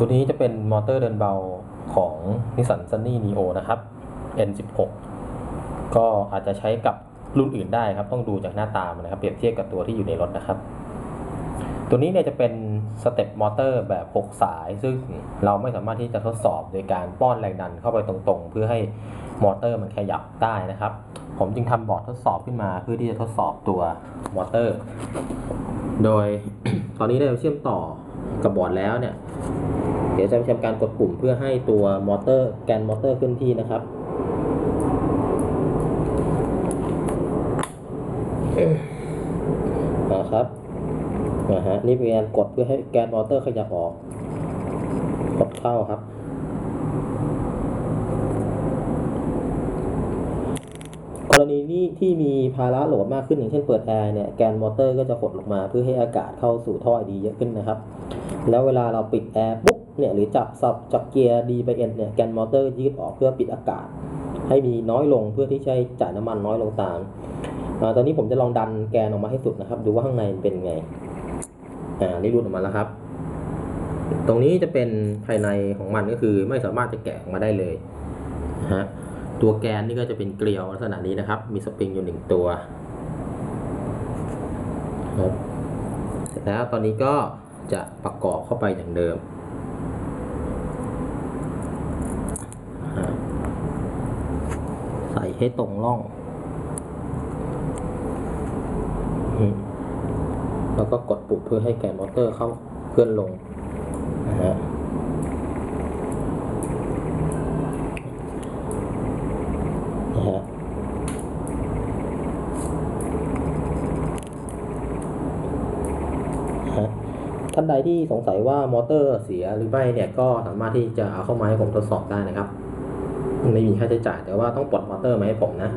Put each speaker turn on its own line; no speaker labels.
ตัวนี้จะเป็นมอเตอร์เดินเบาของ Nissan Sunny Neo นะครับ N16 ก็อาจจะใช้กับรุ่นอื่นได้ครับ ต้องดูจากหน้าตามันนะครับ เปรียบเทียบกับตัวที่อยู่ในรถนะครับ ตัวนี้เนี่ยจะเป็นสเต็ปมอเตอร์แบบ 6 สาย ซึ่งเราไม่สามารถที่จะทดสอบโดยการป้อนแรงดันเข้าไปตรงๆ เพื่อให้มอเตอร์มันขยับได้นะครับ ผมจึงทำบอร์ดทดสอบขึ้นมา เพื่อที่จะทดสอบตัวมอเตอร์ โดยตอนนี้ได้เชื่อมต่อกับบอร์ดแล้วเนี่ย เดี๋ยวจะทำการกดปุ่มเพื่อให้ตัวมอเตอร์แกนมอเตอร์เคลื่อนที่นะครับนะครับนะฮะนี่เป็นการกดเพื่อให้แกนมอเตอร์ขยับออกกดเข้าครับกรณีนี้ที่มีภาระโหลดมากขึ้นอย่างเช่นเปิดแอร์เนี่ยแกนมอเตอร์ก็จะหดลงมาเพื่อให้อากาศเข้าสู่ท่อไอดีเยอะขึ้นนะครับ แล้วเวลาเราปิดแอร์ปุ๊บ เนี่ยหรือจับสับจากเกียร์ D ไป N เนี่ยแกนมอเตอร์ยืดออกเพื่อปิดอากาศ ให้มีน้อยลงเพื่อที่จะจ่ายน้ำมันน้อยลงตามตอนนี้ผมจะลองดันแกนออกมาให้สุดนะครับ ดูว่าข้างในเป็นไงอ่านี่รูดออกมาแล้วครับ ตรงนี้จะเป็นภายในของมันก็คือไม่สามารถจะแกะออกมาได้เลยนะฮะตัวแกนนี่ก็จะเป็นเกลียวลักษณะนี้นะครับ มีสปริงอยู่หนึ่งตัวครับเสร็จแล้วตอนนี้ก็จะประกอบเข้าไปอย่างเดิมอ่า ให้ตรงร่อง แล้วก็กดปุ่มเพื่อให้แกนมอเตอร์เข้าเคลื่อนลงนะฮะนะฮะท่านใดที่สงสัยว่ามอเตอร์เสียหรือไม่เนี่ยก็สามารถที่จะเอาเข้ามาให้ผมทดสอบได้นะครับ ไม่มีค่าใช้จ่ายแต่ว่าต้องปลดมอเตอร์มาให้ผมนะ